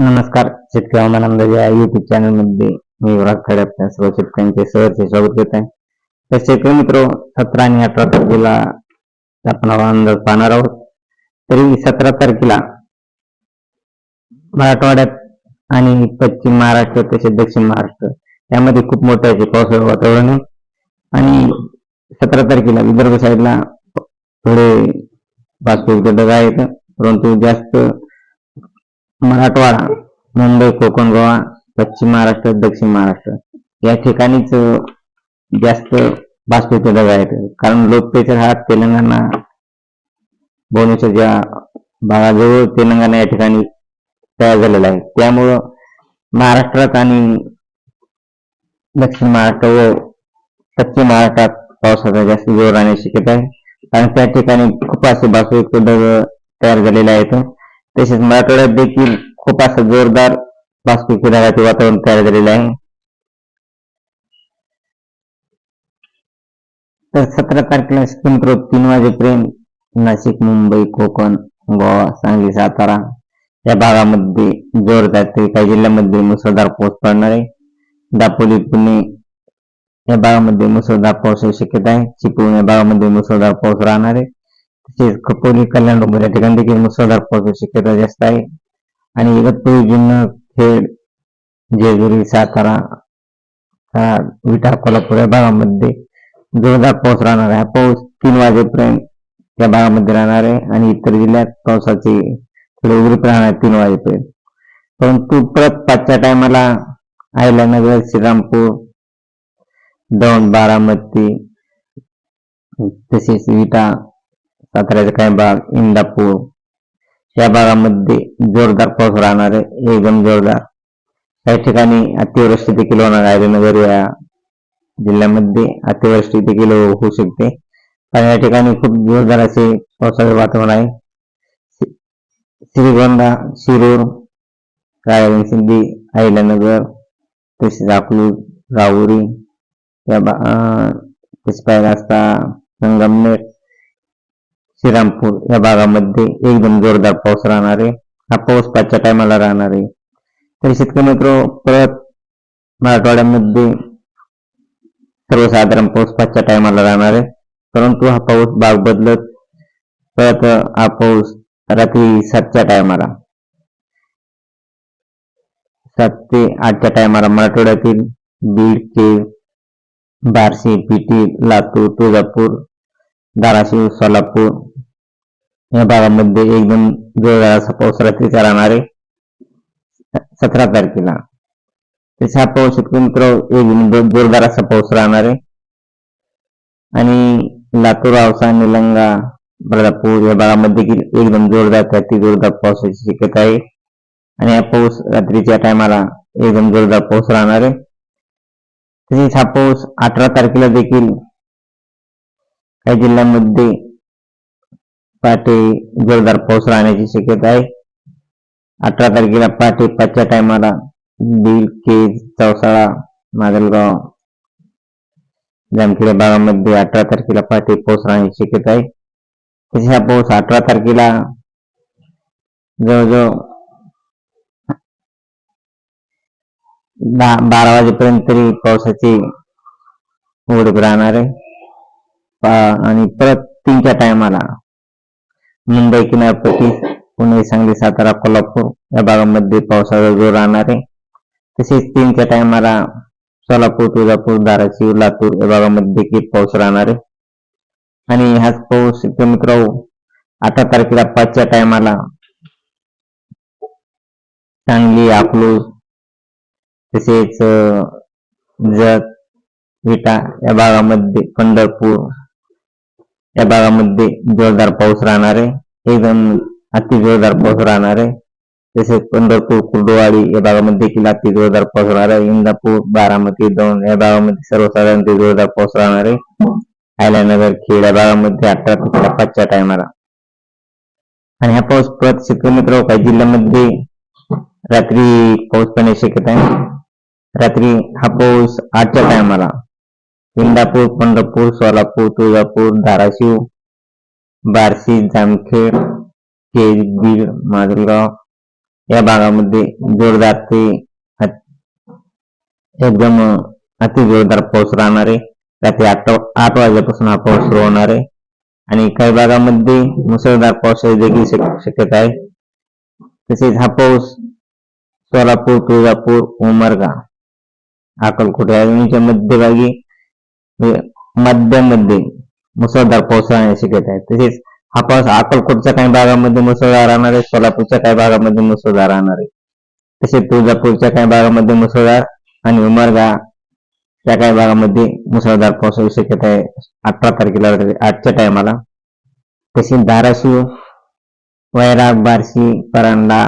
नमस्कार शेतकरी हवामान अंदाज या युट्यूब चॅनलमध्ये मी युवराज खडे आपल्या सर्व शेतकऱ्यांचे सहर्ष स्वागत करत आहे. तर शेतकरी मित्र सतरा आणि अठरा तारखेला आपण हवामान अंदाज पाहणार आहोत. तरी सतरा तारखेला मराठवाड्यात आणि पश्चिम महाराष्ट्र तसेच दक्षिण महाराष्ट्र यामध्ये खूप मोठं असे पावसाचं वातावरण आहे. आणि सतरा तारखेला विदर्भ साईडला थोडे बाष्पयुक्त ढग आहेत परंतु जास्त मराठवाडा मुंबई कोकण गोवा पश्चिम महाराष्ट्र दक्षिण महाराष्ट्र या ठिकाणीच जास्त बाष्पयुक्त ढग आहेत. कारण लो हा तेलंगणा भुवनेश्वर ज्या भागाजवळ तेलंगणा या ठिकाणी तयार झालेला आहे. त्यामुळं महाराष्ट्रात आणि दक्षिण महाराष्ट्र व पश्चिम महाराष्ट्रात पावसाचा जास्त जोर राहण्याची शक्यता आहे. कारण त्या ठिकाणी खूप असे बाष्पयुक्त ढग तयार झालेले आहेत. तसेच मराठवाड्यात देखील खूप असं जोरदार बाष्पयुक्त ढगाचे वातावरण तयार झालेले आहे. तर सतरा तारखेला स्वतंत्र तीन वाजेपर्यंत नाशिक मुंबई कोकण गोवा सांगली सातारा या भागामध्ये जोरदार ते काही जिल्ह्यामध्ये मुसळधार पाऊस पडणार आहे. दापोली पुणे या भागामध्ये मुसळधार पावसाची शक्यता आहे. चिपळूण या भागामध्ये मुसळधार पाऊस राहणार आहे. तसेच खपोली कल्याण डोंगर या ठिकाणी देखील मुसळधार पावसाची शक्यता जास्त आहे. आणि इगतपुरी जुन्नर खेड जेजुरी सातारा हा, विटा कोल्हापूर या भागामध्ये जोरदार पाऊस राहणार आहे. हा पाऊस तीन वाजेपर्यंत या भागामध्ये राहणार आहे आणि इतर जिल्ह्यात पावसाची थोडे उघडीप राहणार तीन वाजेपर्यंत. परंतु परत पाचच्या टायमाला अहिल्यानगर श्रीरामपूर दौंड बारामती तसेच विटा साताऱ्याचा काही भाग इंदापूर. या भागामध्ये जोरदार पाऊस राहणार आहे. एकदम जोरदार. काही ठिकाणी अतिवृष्टी देखील होणार आहे. नगर या जिल्ह्यामध्ये अतिवृष्टी देखील होऊ शकते. पण या ठिकाणी खूप जोरदार असे पावसाचे वातावरण आहे. श्रीगोंदा शिरूर रायगड सिंधी अहिल्यानगर तसेच अकलूज राहुरी या बा अं, पाहिजे असता संगमनेर श्रीरामपूर या भागामध्ये एकदम जोरदार पाऊस राहणार आहे हा पाऊस पाचच्या टायमाला राहणार. आहे तर शेतकरी मित्र परत मराठवाड्यामध्ये सर्वसाधारण पाऊस पाचच्या टायमाला राहणार. आहे परंतु हा पाऊस भाग बदलत परत हा पाऊस रात्री सातच्या टायमाला सात ते आठच्या टायमाला मराठवाड्यातील बीड के बार्शी पिटी लातूर तुळजापूर धाराशिव सोलापूर या भागामध्ये एकदम जोरदार असा पाऊस रात्रीचा राहणार आहे सतरा तारखेला. त्याच्या पाऊस मित्र एकदम जो- जोरदार असा पाऊस राहणार. आहे आणि लातूर औसा निलंगा बळापूर या भागामध्ये देखील एकदम जोरदार त्याची जोरदार पावसाची शक्यता आहे. आणि हा पाऊस रात्रीच्या टायमाला एकदम जोरदार पाऊस राहणार. आहे तसेच हा पाऊस अठरा तारखेला देखील काही जिल्ह्यांमध्ये पहाटे जोरदार पाऊस राहण्याची शक्यता आहे. अठरा तारखेला पहाटे पाचच्या टायमाला बीड केज चौसाळा माजलगाव जामखेड भागामध्ये अठरा तारखेला पहाटे पाऊस राहण्याची शक्यता आहे. तसेच हा पाऊस अठरा तारखेला जवळजवळ दहा बारा वाजेपर्यंत तरी पावसाची उघडीप राहणार आहे. आणि परत तीनच्या टायमाला मुंबई किनारपट्टी पुणे सांगली सातारा कोल्हापूर या भागामध्ये पावसाचा जोर राहणार आहे. तसेच तीनच्या टायमाला सोलापूर तुळजापूर धाराशिव लातूर या भागामध्ये देखील पाऊस राहणार आहे. आणि हाच पाऊस शेतकरी मित्र अठरा तारखेला पाचच्या टायमाला सांगली अकलूज तसेच जत विटा या भागामध्ये पंढरपूर या भागामध्ये जोरदार पाऊस राहणार आहे. एकदम अति जोरदार पाऊस राहणार आहे. तसेच पंढरपूर कुर्डुवाडी या भागामध्ये देखील अति जोरदार पाऊस राहणार आहे. इंदापूर बारामती दोन या भागामध्ये सर्वसाधारण ते जोरदार पाऊस राहणार आहे. आयल्यानगर खेड या भागामध्ये अठरा ते पाचच्या टायमाला आणि हा पाऊस परत शेतकरी मित्र हो, काही जिल्ह्यामध्ये रात्री पाऊस पडण्याची शक्यता आहे. रात्री हा पाऊस आठच्या टायमाला इंदापूर पंढरपूर सोलापूर तुळजापूर धाराशिव बार्शी जामखेड केज बीड माजलगाव या भागामध्ये जोरदार ते एकदम अति जोरदार पाऊस राहणार. आहे रात्री आठ आठ वाजल्यापासून हा पाऊस सुरू होणार. आहे आणि काही भागामध्ये मुसळधार पावसाची देखील शक्यता आहे. तसेच हा पाऊस सोलापूर तुळजापूर उमरगा अकलकोट या दोन्हीच्या मध्यभागी म्हणजे मध्यामध्ये मुसळधार पाऊस राहण्याची शक्यता आहे. तसेच हा पाऊस अक्कलकोटच्या काही भागामध्ये मुसळधार राहणार आहे सोलापूरच्या काही भागामध्ये मुसळधार राहणार आहे. तसेच तुळजापूरच्या काही भागामध्ये मुसळधार आणि उमरगा त्या काही भागामध्ये मुसळधार पावसाची शक्यता आहे. अठरा तारखेला आजच्या टायमाला. तसेच धाराशिव वैराग बार्शी परांडा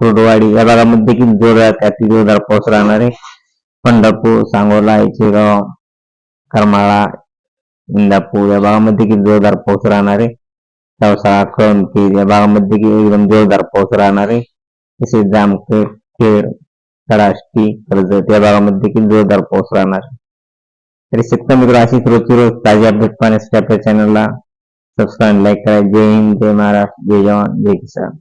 कुर्डवाडी या भागामध्ये देखील जोरदार त्यातील अति जोरदार पाऊस राहणार आहे. पंढरपूर सांगोला इचेगाव करमाळा इंदापूर या भागामध्ये देखील जोरदार पाऊस राहणार आहे? पावसाळा कळमती या भागामध्ये एकदम जोरदार पाऊस राहणार आहे? तसेच जामखेड खेड तळाष्टी कर्जत या भागामध्ये की जोरदार पाऊस राहणार आहे. तरी शेतकरी मित्र अशीच रोजची रोज ताजी अपडेट पाहण्यासाठी आपल्या चॅनलला सबस्क्राईब लाईक करा. जय हिंद जय महाराष्ट्र जय जवान जय किसान.